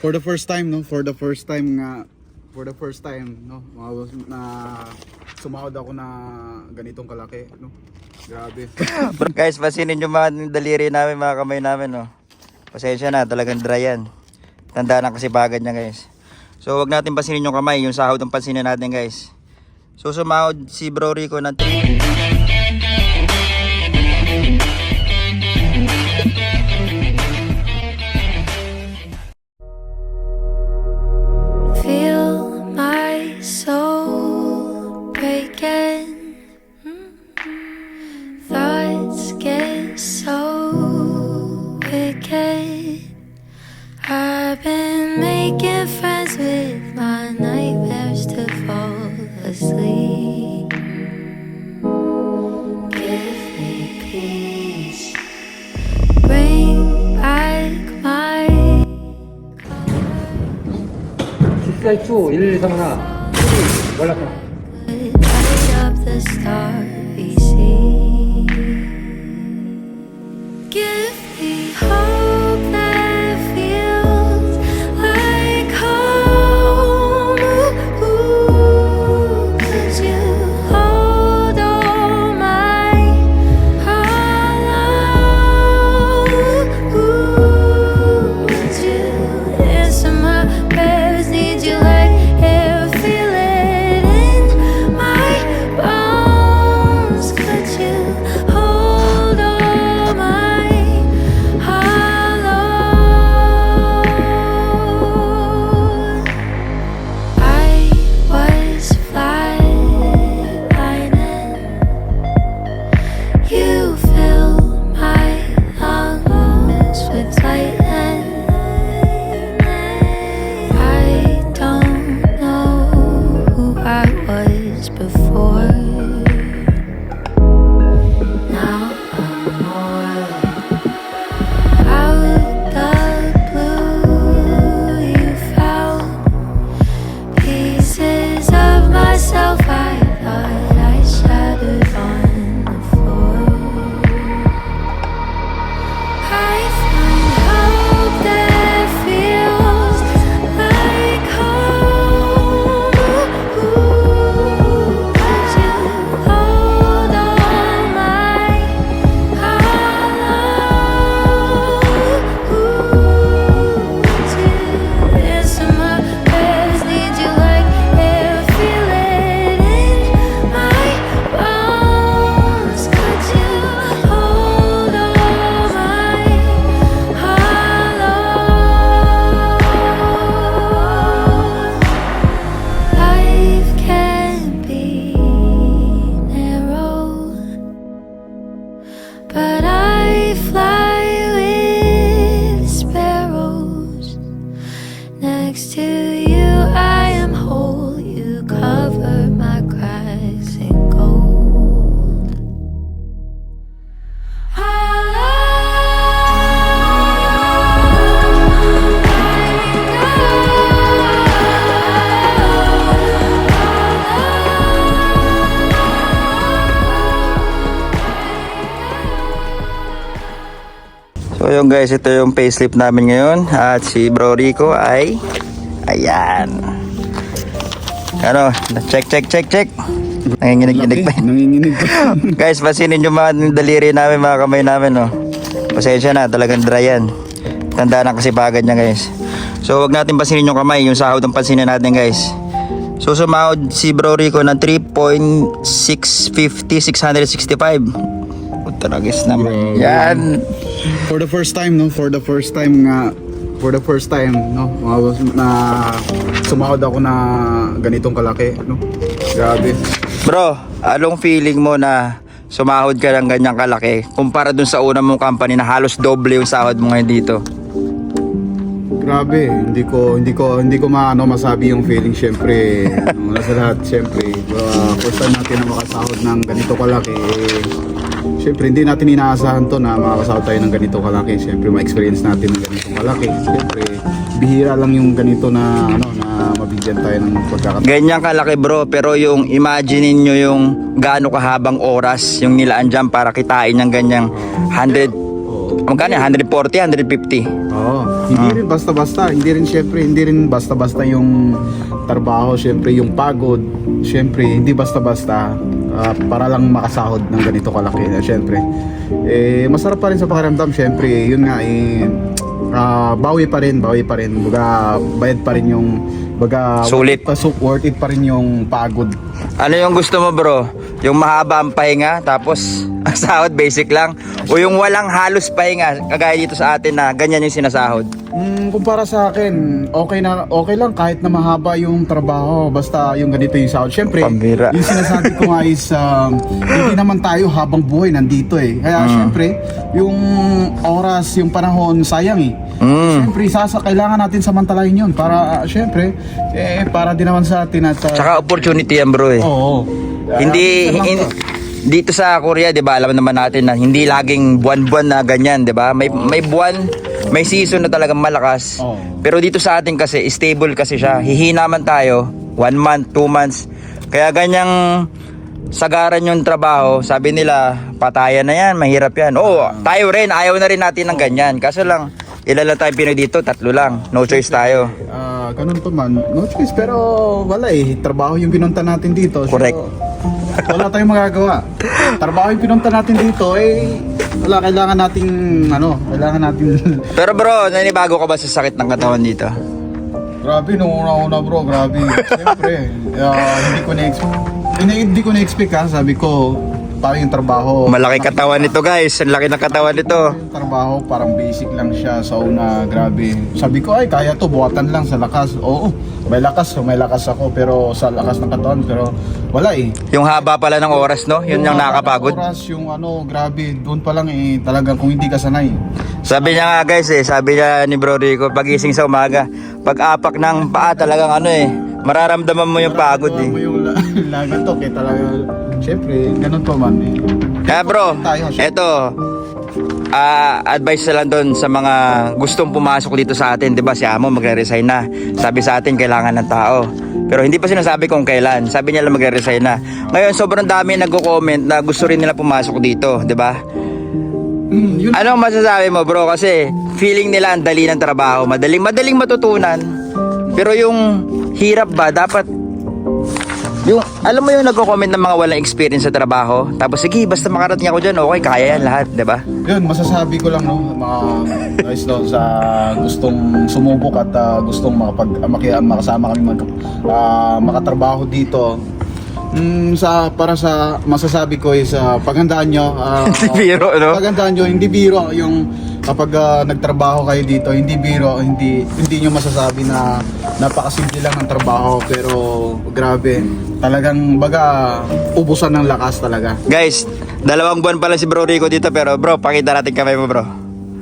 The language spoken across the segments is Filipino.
For the first time, no? For the first time nga, for the first time, no? mga- Na sumahod ako na ganitong kalaki, no? Grabe. Guys, pasinin yung mga daliri namin, mga kamay namin, no. Pasensya na, talagang dry yan. Tandaan ang kasipagan niya, guys. So, wag natin pasinin yung kamay, yung sahod ang pasinin natin, guys. So, sumahod si Bro Rico ng 3 쌀주 1, 2, 3, 1 몰랐어. So yun guys, ito yung payslip namin ngayon At si Bro Rico ay Ayan Ano, check check check check Nanginginig-ginig pa. Nanginginig pa. Guys, pasinin yung mga daliri namin, mga kamay namin, no. Pasensya na, talagang dry yan. Tandaan ang kasipagan niya, guys. So, wag natin pasinin yung kamay, yung sahod ang pansinin natin, guys. So, sumahod si Bro Rico ng 3.650, 665. Guys naman. Grabe. Yan. For the first time, no? For the first time nga, for the first time, no? mga- Na sumahod ako na ganitong kalaki, no? Grabe. Bro, anong feeling mo na sumahod ka ng ganyang kalaki kumpara dun sa una mong company na halos doble yung sahod mo ngayon dito? Grabe, hindi ko hindi ko hindi ko maano masabi yung feeling syempre. Una sa lahat, syempre, uh, first time natin na makasahod ng ganito kalaki. Eh, syempre hindi natin inaasahan to na makakasahod tayo ng ganito kalaki. Syempre ma-experience natin ng ganito kalaki. Syempre bihira lang yung ganito na ano na mabigyan tayo ng pagkakataon. Ganyan kalaki bro, pero yung imagine nyo yung gaano kahabang oras yung nilaan dyan para kitain ng ganyang 100 Oo. Magkano yan? 140, 150. Oo. Hindi Ah. rin basta-basta. Hindi rin syempre, hindi rin basta-basta yung trabaho. Syempre yung pagod. Syempre, hindi basta-basta. ah, para lang makasahod ng ganito kalaki. Eh, syempre. Eh, masarap pa rin sa pakiramdam. Syempre, yun nga eh, ah, bawi pa rin, bawi pa rin. Baga, bayad pa rin yung baga, Sulit. Worth, it, worth it pa rin yung pagod. Ano yung gusto mo bro? Yung mahaba ang pahinga tapos ang sahod basic lang o yung walang halos pahinga kagaya dito sa atin na ganyan yung sinasahod. Mm, kumpara sa akin, okay na okay lang kahit na mahaba yung trabaho basta yung ganito yung sahod. Syempre, Pambira. yung sinasabi ko nga is um, hindi naman tayo habang buhay nandito eh. Kaya Mm. syempre, yung oras, yung panahon sayang eh. Mm. Syempre, sasa kailangan natin samantalahin yun para uh, syempre eh para din naman sa atin at uh, Tsaka opportunity yan bro eh. oo. Hindi Ah, hin- to. Dito sa Korea 'di ba alam naman natin na hindi laging buwan-buwan na ganyan 'di ba? May may buwan, may season na talagang malakas. Pero dito sa atin kasi stable kasi siya. Hihina man tayo, one month, two months. Kaya ganyang sagaran yung trabaho, sabi nila, patayan na yan, mahirap yan. Oo, tayo rin, ayaw na rin natin ng ganyan. Kaso lang, ilan lang tayo Pinoy dito, tatlo lang. No choice tayo. Ah, ganun pa man. No choice, pero wala eh. Trabaho yung pinunta natin dito. So, Correct. Wala tayong magagawa. Trabaho yung pinunta natin dito, eh, wala, kailangan nating, ano, kailangan natin, Pero bro, nanibago ka ba sa sakit ng katawan dito? grabe, nung una-una bro, grabe. Siyempre, ah, hindi ko na-expect, hindi, hindi ko na-expect ha, sabi ko, parang yung trabaho. Malaki katawan nito guys, ang laki ng katawan nito. Yung trabaho, parang basic lang siya sa una, grabe. Sabi ko, ay, kaya to, buhatan lang sa lakas. Oo, may lakas, may lakas ako, pero sa lakas ng katawan, pero wala eh. Yung haba pala ng oras no, yun yung nakakapagod. Oras, yung ano, grabe, doon pa lang eh, talagang kung hindi ka sanay. Sabi niya nga guys eh, sabi niya ni Bro Rico, pagising sa umaga, pag apak ng paa talagang ano eh, mararamdaman mo yung pagod Mararamdaman mo eh. yung la- lagat to, kaya talaga, syempre, ganun pa man eh. Kaya bro, eto, ah advice na lang doon sa mga gustong pumasok dito sa atin, 'di ba? Si Amo magre-resign na. Sabi sa atin kailangan ng tao. Pero hindi pa sinasabi kung kailan. Sabi niya lang magre-resign na. Ngayon sobrang dami nagko-comment na gusto rin nila pumasok dito, 'di ba? Mm, Anong masasabi mo bro? Kasi feeling nila ang dali ng trabaho. Madaling, madaling matutunan. Pero yung hirap ba, dapat... Yung, alam mo yung nagko-comment ng mga walang experience sa trabaho? Tapos sige, basta makarating ako dyan, okay, kaya yan lahat, di ba? yun, masasabi ko lang, no, mga guys no, sa gustong sumubok at ah, gustong makapag, ah, maki, makasama kami mag, ah, makatrabaho dito. Mm, sa para sa masasabi ko is uh, paghandaan nyo ah, Hindi biro, no? paghandaan nyo hindi biro yung kapag ah, nagtrabaho kayo dito hindi biro hindi hindi nyo masasabi na napakasimple lang ng trabaho pero grabe talagang baga ubusan ng lakas talaga Guys, dalawang buwan pala si Bro Rico dito, pero bro, pakita natin kamay mo bro.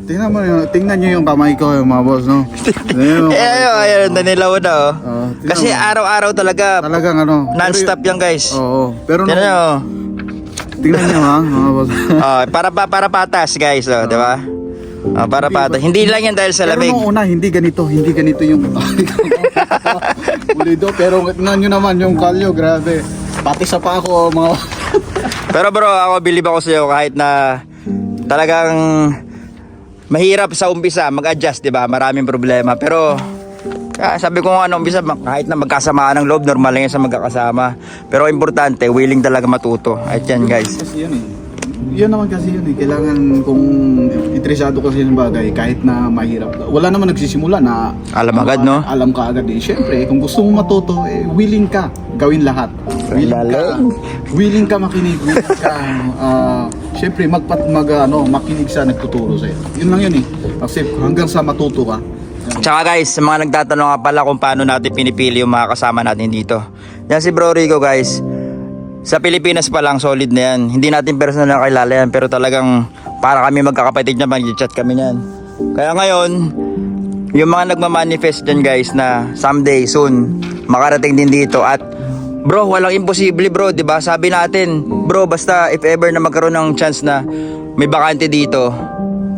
tingnan mo yun, tingnan nyo yung kamay ko yung mga boss no. Eh, ayun, ayun, nanilaw na oh. Oh, Kasi araw-araw talaga, talagang ano non-stop yan guys. oo pero Tingnan no, nyo. tingnan nyo ha mga boss Oh, para pa para patas guys, oh, di ba? Oh, para patas. Hindi lang yan dahil sa Pero lamig. nung una, hindi ganito, hindi ganito yung Pulido, pero tingnan nyo naman yung kalyo, grabe. Pati sa pa ako, mga... Pero bro, ako believe ako sa iyo kahit na talagang mahirap sa umpisa mag-adjust, 'di ba? Maraming problema. Pero ah, sabi ko nga ano, umpisa ma- kahit na magkasamaan ng loob, normal lang yan sa magkakasama. Pero importante, willing talaga matuto. At yan, guys. kasi yun eh. Yun naman kasi yun eh. Kailangan kung interesado kasi yung bagay, kahit na mahirap. Wala naman nagsisimula na... Alam agad, no? Alam ka agad eh. Siyempre, kung gusto mo matuto, eh, willing ka. Gawin lahat. Willing ka. Willing ka makinig. Willing ka. ah, Siyempre, magpat, mag, ano, makinig sa nagtuturo sa'yo. Yun lang yun eh. Kasi hanggang sa matuto ka, Tsaka guys, sa mga nagtatanong nga pala kung paano natin pinipili yung mga kasama natin dito. Yan si Bro Rico guys. Sa Pilipinas pa lang solid na yan. Hindi natin personal na kilala yan pero talagang para kami magkakapatid niya mag-chat kami niyan. Kaya ngayon, yung mga nagmamanifest dyan guys na someday soon makarating din dito at bro walang imposible bro 'di ba sabi natin bro basta if ever na magkaroon ng chance na may bakante dito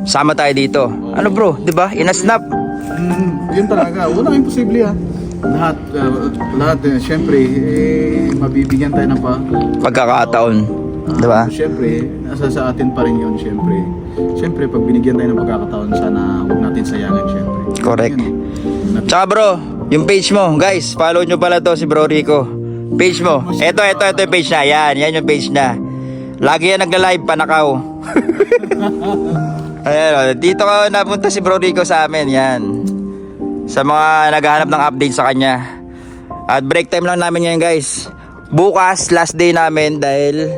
sama tayo dito ano bro 'di ba in a snap Mm, yun talaga. Walang imposible ha. Lahat, uh, lahat eh, syempre, eh, mabibigyan tayo ng pa. pagkakataon, 'di ba? Syempre, nasa sa atin pa rin yun, syempre. Siyempre, pag binigyan tayo ng pagkakataon, sana huwag natin sayangin, siyempre. Correct. Yun. Nat- Tsaka bro, yung page mo, guys, follow nyo pala to si Bro Rico. Page mo. Eto, eto, eto yung page na. Yan, yan yung page na. Lagi yan nagla-live, panakaw. Ayan, o, dito ka napunta si Bro Rico sa amin, yan. Sa mga naghahanap ng update sa kanya. At break time lang namin ngayon, guys. Bukas, last day namin dahil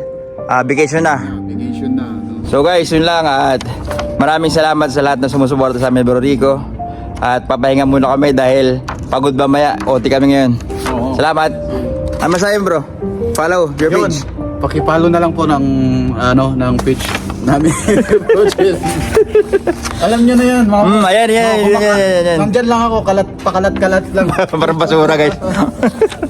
ah, vacation na. Vacation na. no? So guys, yun lang at maraming salamat sa lahat na sumusuporta sa amin, Bro Rico. At papahinga muna kami dahil pagod ba maya, OT kami ngayon. Oo. Salamat. Ano masayo bro? Follow your Yun, page. pakipalo na lang po ng ano ng page namin. Alam niyo na yan, mga Mm, ayan, yan, mga yan, kumaka- yan, yan, yan. Nandyan lang ako, kalat, pakalat-kalat lang. Parang basura guys.